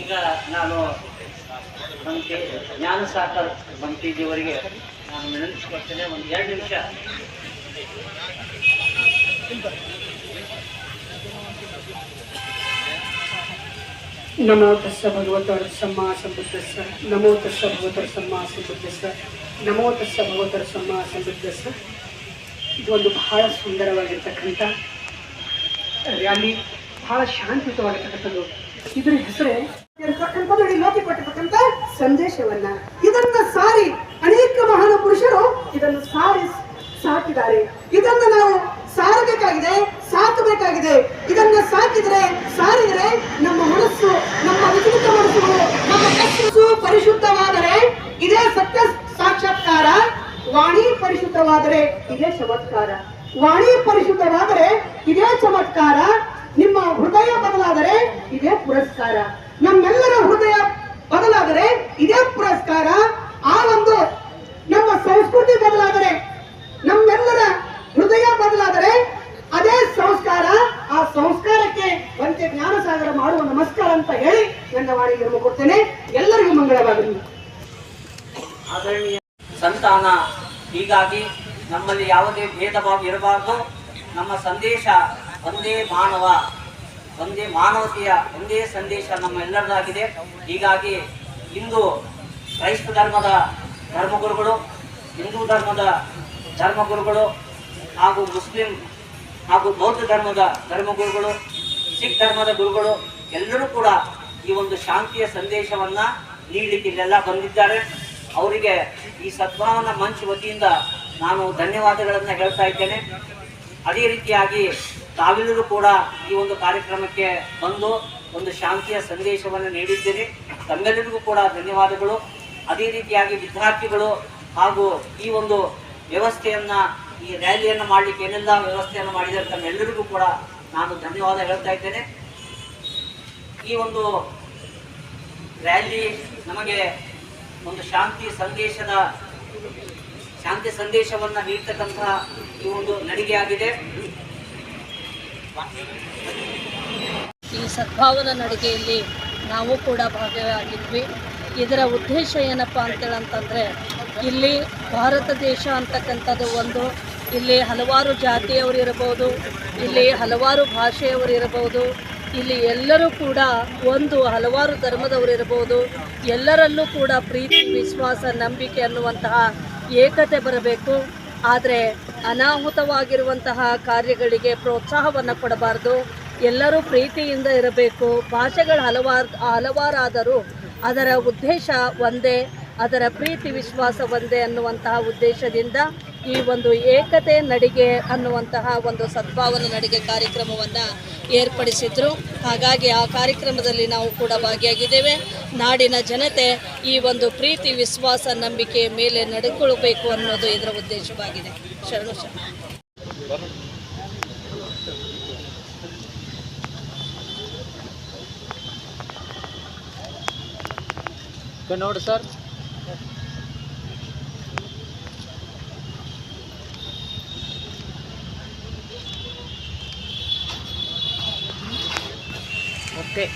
ಈಗ ನಾನು ಬಂತಿ ಜ್ಞಾನ ಸಾಕರ್ ಬಂತಿಜಿಯವರಿಗೆ ನಾನು ವಿನಂತಿಸ್ಕೊಳ್ತೇನೆ, ಒಂದು ಎರಡು ನಿಮಿಷ. ನಮೋ ತಸ್ಸ ಭಗವತರ ಸಮ್ಮ ಸಂಬುದ್ಧಸ್ಸ, ನಮೋ ತಸ್ಸ ಭಗವತರ ಸಮ್ಮ ಸಂಬುದ್ಧಸ್ಸ, ನಮೋ ತಸ್ಸ ಭಗವತರ ಸಮ್ಮ ಸಂಬುದ್ಧಸ್ಸ. ಇದು ಒಂದು ಬಹಳ ಸುಂದರವಾಗಿರ್ತಕ್ಕಂಥ ರ್ಯಾಲಿ, ಬಹಳ ಶಾಂತಿಯುತವಾಗಿರ್ತಕ್ಕಂಥದ್ದು. ಇದರ ಹೆಸರೇ ಕೊಟ್ಟಿರ್ತಕ್ಕಂತ ಸಂದೇಶವನ್ನ. ಇದನ್ನ ಸಾರಿ ಅನೇಕ ಮಹಾನ ಪುರುಷರು ಇದನ್ನು ಸಾರಿ ಸಾಕಿದ್ದಾರೆ. ಇದನ್ನ ನಾವು ಸಾರಬೇಕಾಗಿದೆ, ಸಾಕಬೇಕಾಗಿದೆ. ಇದನ್ನ ಸಾಕಿದ್ರೆ, ಸಾರಿದ್ರೆ ನಮ್ಮ ಮನಸ್ಸು, ನಮ್ಮ ವಿಚಲಿತ ಮನಸ್ಸುಗಳು ನಮ್ಮ ಮನಸ್ಸು ಪರಿಶುದ್ಧವಾದರೆ ಇದೇ ಸತ್ಯ ಸಾಕ್ಷಾತ್ಕಾರ. ವಾಣಿ ಪರಿಶುದ್ಧವಾದರೆ ಇದೇ ಚಮತ್ಕಾರ. ವಾಣಿ ಪರಿಶುದ್ಧವಾದರೆ ಇದೇ ಚಮತ್ಕಾರ. ಇದೇ ಪುರಸ್ಕಾರ. ನಮ್ಮೆಲ್ಲರ ಹೃದಯ ಬದಲಾದರೆ ಇದೇ ಪುರಸ್ಕಾರ. ಆ ಒಂದು ನಮ್ಮ ಸಂಸ್ಕೃತಿ ಬದಲಾದರೆ, ನಮ್ಮೆಲ್ಲರ ಹೃದಯ ಬದಲಾದರೆ ಅದೇ ಸಂಸ್ಕಾರ. ಆ ಸಂಸ್ಕಾರಕ್ಕೆ ವಂತೆ ಜ್ಞಾನಸಾಗರ ಮಾಡುವ ನಮಸ್ಕಾರ ಅಂತ ಹೇಳಿ ನನ್ನ ವಾಣಿಗೆ ಕೊಡ್ತೇನೆ. ಎಲ್ಲರಿಗೂ ಮಂಗಳವಾಗಲಿ. ಆದರಣೀಯ ಸಂತಾನ, ಹೀಗಾಗಿ ನಮ್ಮಲ್ಲಿ ಯಾವುದೇ ಭೇದ ಭಾವ ಇರಬಾರ್ದು. ನಮ್ಮ ಸಂದೇಶ ಒಂದೇ ಮಾನವ ಒಂದೇ ಮಾನವತೆಯ ಒಂದೇ ಸಂದೇಶ ನಮ್ಮ ಎಲ್ಲರದಾಗಿದೆ. ಹೀಗಾಗಿ ಇಂದು ಕ್ರೈಸ್ತ ಧರ್ಮದ ಧರ್ಮಗುರುಗಳು, ಹಿಂದೂ ಧರ್ಮದ ಧರ್ಮಗುರುಗಳು ಹಾಗೂ ಮುಸ್ಲಿಂ ಹಾಗೂ ಬೌದ್ಧ ಧರ್ಮದ ಧರ್ಮಗುರುಗಳು, ಸಿಖ್ ಧರ್ಮದ ಗುರುಗಳು ಎಲ್ಲರೂ ಕೂಡ ಈ ಒಂದು ಶಾಂತಿಯ ಸಂದೇಶವನ್ನ ನೀಡಲಿಕ್ಕೆ ಇಲ್ಲೆಲ್ಲ ಬಂದಿದ್ದಾರೆ. ಅವರಿಗೆ ಈ ಸದ್ಭಾವನಾ ಮಂಚ್ ವತಿಯಿಂದ ನಾನು ಧನ್ಯವಾದಗಳನ್ನು ಹೇಳ್ತಾ ಇದ್ದೇನೆ. ಅದೇ ರೀತಿಯಾಗಿ ತಾವೆಲ್ಲರೂ ಕೂಡ ಈ ಒಂದು ಕಾರ್ಯಕ್ರಮಕ್ಕೆ ಬಂದು ಒಂದು ಶಾಂತಿಯ ಸಂದೇಶವನ್ನು ನೀಡಿದ್ದೀರಿ. ತಮ್ಮೆಲ್ಲರಿಗೂ ಕೂಡ ಧನ್ಯವಾದಗಳು. ಅದೇ ರೀತಿಯಾಗಿ ವಿದ್ಯಾರ್ಥಿಗಳು ಹಾಗೂ ಈ ಒಂದು ವ್ಯವಸ್ಥೆಯನ್ನ, ಈ ರ್ಯಾಲಿಯನ್ನು ಮಾಡಲಿಕ್ಕೆ ಏನೆಲ್ಲ ವ್ಯವಸ್ಥೆಯನ್ನು ಮಾಡಿದರೆ ತಮ್ಮೆಲ್ಲರಿಗೂ ಕೂಡ ನಾನು ಧನ್ಯವಾದ ಹೇಳ್ತಾ ಇದ್ದೇನೆ. ಈ ಒಂದು ರ್ಯಾಲಿ ನಮಗೆ ಒಂದು ಶಾಂತಿ ಸಂದೇಶದ, ಶಾಂತಿ ಸಂದೇಶವನ್ನು ನೀಡ್ತಕ್ಕಂತಹ ಈ ಒಂದು ನಡಿಗೆಯಾಗಿದೆ ಈ ಸದ್ಭಾವನಾ ನಡಿಗೆಯಲ್ಲಿ ನಾವು ಕೂಡ ಭಾಗಿಯಾಗಿದ್ವಿ. ಇದರ ಉದ್ದೇಶ ಏನಪ್ಪ ಅಂತೇಳಂತಂದರೆ ಇಲ್ಲಿ ಭಾರತ ದೇಶ ಅಂತಕ್ಕಂಥದ್ದು ಒಂದು, ಇಲ್ಲಿ ಹಲವಾರು ಜಾತಿಯವರು ಇರಬಹುದು ಇಲ್ಲಿ ಹಲವಾರು ಭಾಷೆಯವರು ಇರಬಹುದು ಇಲ್ಲಿ ಎಲ್ಲರೂ ಕೂಡ ಒಂದು ಹಲವಾರು ಧರ್ಮದವರು ಇರಬಹುದು ಎಲ್ಲರಲ್ಲೂ ಕೂಡ ಪ್ರೀತಿ, ವಿಶ್ವಾಸ, ನಂಬಿಕೆ ಅನ್ನುವಂತಹ ಏಕತೆ ಬರಬೇಕು. ಆದರೆ ಅನಾಹುತವಾಗಿರುವಂತಹ ಕಾರ್ಯಗಳಿಗೆ ಪ್ರೋತ್ಸಾಹವನ್ನು ಕೊಡಬಾರ್ದು. ಎಲ್ಲರೂ ಪ್ರೀತಿಯಿಂದ ಇರಬೇಕು. ಭಾಷೆಗಳು ಹಲವಾರು, ಹಲವಾರಾದರೂ ಅದರ ಉದ್ದೇಶ ಒಂದೇ, ಅದರ ಪ್ರೀತಿ ವಿಶ್ವಾಸ ಒಂದೇ ಅನ್ನುವಂತಹ ಉದ್ದೇಶದಿಂದ ಈ ಒಂದು ಏಕತೆ ನಡಿಗೆ ಅನ್ನುವಂತಹ ಒಂದು ಸದ್ಭಾವನೆ ನಡಿಗೆ ಕಾರ್ಯಕ್ರಮವನ್ನು ಏರ್ಪಡಿಸಿದ್ರು. ಹಾಗಾಗಿ ಆ ಕಾರ್ಯಕ್ರಮದಲ್ಲಿ ನಾವು ಕೂಡ ಭಾಗಿಯಾಗಿದ್ದೇವೆ. ನಾಡಿನ ಜನತೆ ಈ ಒಂದು ಪ್ರೀತಿ, ವಿಶ್ವಾಸ, ನಂಬಿಕೆ ಮೇಲೆ ನಡೆದುಕೊಳ್ಳಬೇಕು ಅನ್ನೋದು ಇದರ ಉದ್ದೇಶವಾಗಿದೆ. ಶರಣು ಶರಣ ನೋಡಿ ಸರ್. 对。